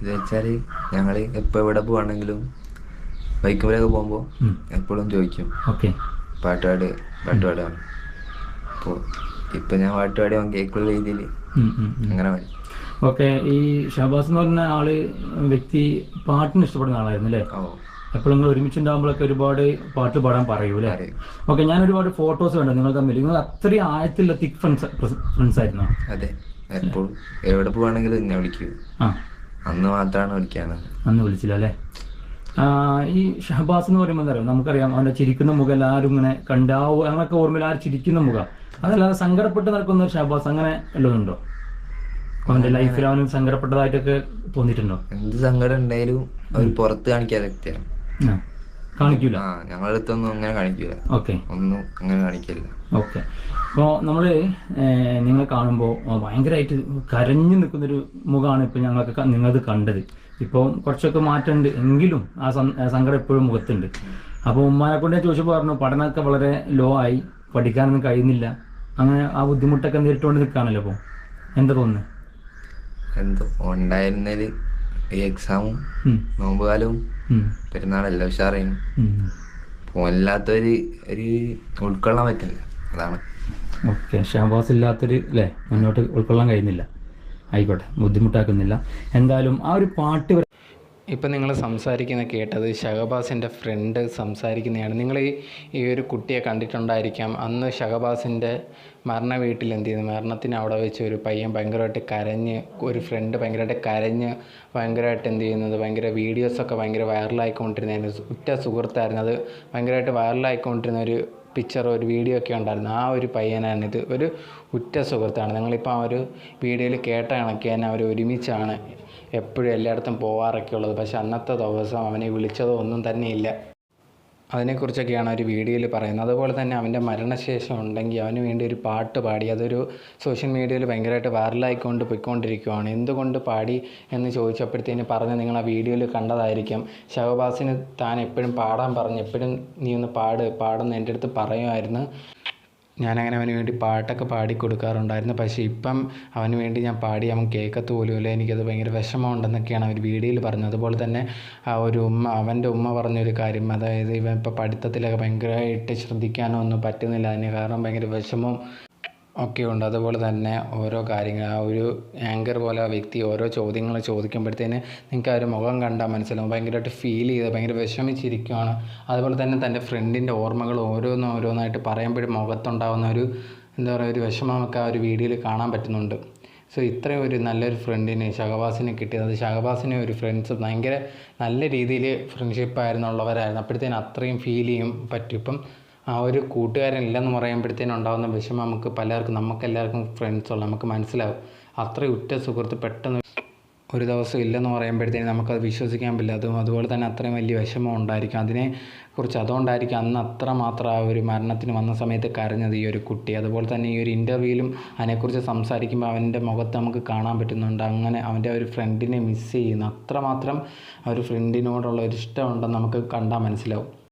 ഇത് വെച്ചാൽ ഞങ്ങൾ എപ്പോ എവിടെ പോവാണെങ്കിലും ബൈക്കുമ്പോഴൊക്കെ പോകുമ്പോ ഉം. എപ്പോഴും ചോദിക്കും. ഓക്കെ. പാട്ടുപാട് പാട്ടുപാടാണ് അപ്പോൾ ഇപ്പൊ ഞാൻ പാട്ടുപാടി കേൾക്കുള്ള രീതിയിൽ അങ്ങനെ മതി ഓക്കെ ഈ ഷഹബാസ് എന്ന് പറഞ്ഞ ആൾ വ്യക്തി പാട്ടിന് ഇഷ്ടപ്പെടുന്ന ആളായിരുന്നു അല്ലേ? എപ്പോഴും നിങ്ങൾ ഒരുമിച്ചുണ്ടാകുമ്പോഴൊക്കെ ഒരുപാട് പാട്ട് പാടാൻ പറയൂ അല്ലേ പറയും. ഓക്കെ ഞാൻ ഒരുപാട് ഫോട്ടോസ് കണ്ടു നിങ്ങൾ തമ്മിൽ. നിങ്ങൾ അത്രയും ആഴത്തിലുള്ള തിക് ഫ്രണ്ട്സ് ഫ്രണ്ട്സ് ആയിരുന്നു? അതെ. എപ്പോഴും എവിടെ പോവാണെങ്കിലും എന്നെ വിളിക്കൂ. ആ. അന്ന് മാത്രമാണ് വിളിക്കാണ് അന്ന് വിളിച്ചില്ല അല്ലേ ഈ ഷഹബാസ് എന്ന് പറയുമ്പോൾ എന്താ പറയുക നമുക്കറിയാം അവന്റെ ചിരിക്കുന്ന മുഖം എല്ലാവരും ഇങ്ങനെ കണ്ടാവോ. അങ്ങനെയൊക്കെ ഓ- ഓർമ്മയിൽ ആ ചിരിക്കുന്ന മുഖം. അതല്ലാതെ സങ്കടപ്പെട്ട് നടക്കുന്ന ഒരു ഷഹബാസ് അങ്ങനെ ഉള്ളതുണ്ടോ അവന്റെ ലൈഫിൽ അവന് സങ്കടപ്പെട്ടതായിട്ടൊക്കെ തോന്നിയിട്ടുണ്ടോ? എന്ത് സങ്കടം ഉണ്ടായാലും അവർ പുറത്ത് കാണിക്കാതെ വ്യക്തിയാണ്. കാണിക്കൂല? ഞങ്ങളുടെ അടുത്തൊന്നും അങ്ങനെ കാണിക്കൂല. ഓക്കെ. ഒന്നും അങ്ങനെ കാണിക്കില്ല ഓക്കെ. അപ്പോൾ നമ്മൾ നിങ്ങൾ കാണുമ്പോൾ ഭയങ്കരമായിട്ട് കരഞ്ഞു നിൽക്കുന്നൊരു മുഖമാണ് ഇപ്പോൾ ഞങ്ങൾക്ക് നിങ്ങളത് കണ്ടത്. ഇപ്പോൾ കുറച്ചൊക്കെ മാറ്റമുണ്ട് എങ്കിലും ആ സങ്കടം എപ്പോഴും മുഖത്തുണ്ട്. അപ്പോൾ ഉമ്മാനെ കൊണ്ട് ചോദിച്ചപ്പോൾ പറഞ്ഞു പഠനമൊക്കെ വളരെ ലോ ആയി പഠിക്കാനൊന്നും കഴിയുന്നില്ല. അങ്ങനെ ആ ബുദ്ധിമുട്ടൊക്കെ നേരിട്ടുകൊണ്ട് നിൽക്കാണല്ലോ അപ്പോൾ എന്താ തോന്നുന്നത് എന്തോ ഉണ്ടായിരുന്നതിൽ ഈ എക്സാമും നോമ്പുകാലവും പെരുന്നാളെല്ലാം ഉഷാറായിരുന്നു. ഫോണില്ലാത്തൊരു ഒരു ഉൾക്കൊള്ളാൻ പറ്റില്ല. അതാണ്. ഓക്കെ ഷാംബാസ് ഇല്ലാത്തൊരു അല്ലേ മുന്നോട്ട് ഉൾക്കൊള്ളാൻ കഴിയുന്നില്ല. ആയിക്കോട്ടെ ബുദ്ധിമുട്ടാക്കുന്നില്ല. എന്തായാലും ആ ഒരു പാട്ട് ഇപ്പം നിങ്ങൾ സംസാരിക്കുന്ന കേട്ടത് ഷഹബാസിന്റെ ഫ്രണ്ട് സംസാരിക്കുന്നതാണ്. നിങ്ങൾ ഈ ഒരു കുട്ടിയെ കണ്ടിട്ടുണ്ടായിരിക്കാം. അന്ന് ഷഹബാസിന്റെ മരണ വീട്ടിൽ എന്ത് ചെയ്യുന്നു മരണത്തിന് അവിടെ വെച്ച് ഒരു പയ്യൻ ഭയങ്കരമായിട്ട് കരഞ്ഞ് ഒരു ഫ്രണ്ട് ഭയങ്കരമായിട്ട് കരഞ്ഞ് ഭയങ്കരമായിട്ട് എന്ത് ചെയ്യുന്നത്? ഭയങ്കര വീഡിയോസൊക്കെ ഭയങ്കര വൈറലായിക്കൊണ്ടിരുന്നതിന് ഉറ്റ സുഹൃത്തായിരുന്നു. അത് ഭയങ്കരമായിട്ട് വൈറലായിക്കൊണ്ടിരുന്ന ഒരു പിക്ചർ ഒരു വീഡിയോ ഒക്കെ ഉണ്ടായിരുന്നു. ആ ഒരു പയ്യനാണ് ഇത്. ഒരു ഉറ്റ സുഹൃത്താണ്. നിങ്ങളിപ്പോൾ ആ ഒരു വീഡിയോയിൽ കേട്ട കണക്ക് തന്നെ അവർ ഒരുമിച്ചാണ് എപ്പോഴും എല്ലായിടത്തും പോകാറൊക്കെ ഉള്ളത്. പക്ഷെ അന്നത്തെ ദിവസം അവനെ വിളിച്ചതോ ഒന്നും തന്നെ ഇല്ല. അതിനെക്കുറിച്ചൊക്കെയാണ് ഒരു വീഡിയോയിൽ പറയുന്നത്. അതുപോലെ തന്നെ അവന്റെ മരണശേഷം ഉണ്ടെങ്കിൽ അവന് വേണ്ടി ഒരു പാട്ട് പാടി അതൊരു സോഷ്യൽ മീഡിയയിൽ ഭയങ്കരമായിട്ട് വൈറലായിക്കൊണ്ട് പോയിക്കൊണ്ടിരിക്കുകയാണ് എന്തുകൊണ്ട് പാടി എന്ന് ചോദിച്ചപ്പോഴത്തേന് പറഞ്ഞ് നിങ്ങൾ ആ വീഡിയോയിൽ കണ്ടതായിരിക്കും. ഷഹബാസിന് താൻ എപ്പോഴും പാടാൻ പറഞ്ഞു എപ്പോഴും നീ ഒന്ന് പാട് പാടുന്ന എന്റെ അടുത്ത് പറയുമായിരുന്നു. ഞാനങ്ങനെ അവന് വേണ്ടി പാട്ടൊക്കെ പാടി കൊടുക്കാറുണ്ടായിരുന്നു പക്ഷേ ഇപ്പം അവന് വേണ്ടി ഞാൻ പാടി അവൻ കേൾക്കത്ത് പോലുമില്ല എനിക്കത് ഭയങ്കര വിഷമമുണ്ടെന്നൊക്കെയാണ് അവർ വീഡിയോയിൽ പറഞ്ഞത്. അതുപോലെ തന്നെ ആ ഒരു ഉമ്മ അവന്റെ ഉമ്മ പറഞ്ഞൊരു കാര്യം അതായത് ഇവൻ ഇപ്പോൾ പഠിത്തത്തിലൊക്കെ ഭയങ്കരമായിട്ട് ശ്രദ്ധിക്കാനോ ഒന്നും പറ്റുന്നില്ല. അതിന് കാരണം ഭയങ്കര വിഷമവും ഒക്കെ ഉണ്ട്. അതുപോലെ തന്നെ ഓരോ കാര്യങ്ങൾ ആ ഒരു ആങ്കർ പോലെ ആ വ്യക്തി ഓരോ ചോദ്യങ്ങൾ ചോദിക്കുമ്പോഴത്തേന് നിങ്ങൾക്ക് ആ ഒരു മുഖം കണ്ടാൽ മനസ്സിലാവും. ഭയങ്കരമായിട്ട് ഫീൽ ചെയ്ത് ഭയങ്കര വിഷമിച്ചിരിക്കുകയാണ് അതുപോലെ തന്നെ തന്റെ ഫ്രണ്ടിന്റെ ഓർമ്മകൾ ഓരോന്നും ഓരോന്നായിട്ട് പറയുമ്പോഴും മുഖത്തുണ്ടാകുന്ന ഒരു എന്താ പറയുക ഒരു വിഷമമൊക്കെ ആ ഒരു വീഡിയോയിൽ കാണാൻ പറ്റുന്നുണ്ട്. സോ ഇത്രയും ഒരു നല്ലൊരു ഫ്രണ്ടിനെ ഷഹബാസിനെ കിട്ടിയത്. അത് ഷഹബാസിനെ ഒരു ഫ്രണ്ട്സ് ഭയങ്കര നല്ല രീതിയിൽ ഫ്രണ്ട്ഷിപ്പായിരുന്നുള്ളവരായിരുന്നു അപ്പോഴത്തേന് അത്രയും ഫീൽ ചെയ്യും പറ്റും ഇപ്പം ആ ഒരു കൂട്ടുകാരൻ ഇല്ലെന്ന് പറയുമ്പോഴത്തേനും ഉണ്ടാകുന്ന വിഷമം നമുക്ക് പലർക്കും നമുക്ക് എല്ലാവർക്കും ഫ്രണ്ട്സ് ഉള്ള നമുക്ക് മനസ്സിലാവും. അത്രയും ഉറ്റ സുഹൃത്ത് പെട്ടെന്ന് ഒരു ദിവസം ഇല്ലെന്ന് പറയുമ്പോഴത്തേനും നമുക്കത് വിശ്വസിക്കാൻ പറ്റില്ല. അതും അതുപോലെ തന്നെ അത്രയും വലിയ വിഷമം ഉണ്ടായിരിക്കും. അതിനെ കുറിച്ച് അതുകൊണ്ടായിരിക്കും അന്ന് അത്ര മാത്രം ആ ഒരു മരണത്തിന് വന്ന സമയത്ത് കരഞ്ഞത് ഈ ഒരു കുട്ടി. അതുപോലെ തന്നെ ഈ ഒരു ഇന്റർവ്യൂവിലും അതിനെക്കുറിച്ച് സംസാരിക്കുമ്പോൾ അവന്റെ മുഖത്ത് നമുക്ക് കാണാൻ പറ്റുന്നുണ്ട്. അങ്ങനെ അവന്റെ ഒരു ഫ്രണ്ടിനെ മിസ് ചെയ്യുന്നു അത്രമാത്രം ആ ഒരു ഫ്രണ്ടിനോടുള്ള ഒരു ഇഷ്ടമുണ്ടെന്ന് നമുക്ക് കണ്ടാൽ മനസ്സിലാവും.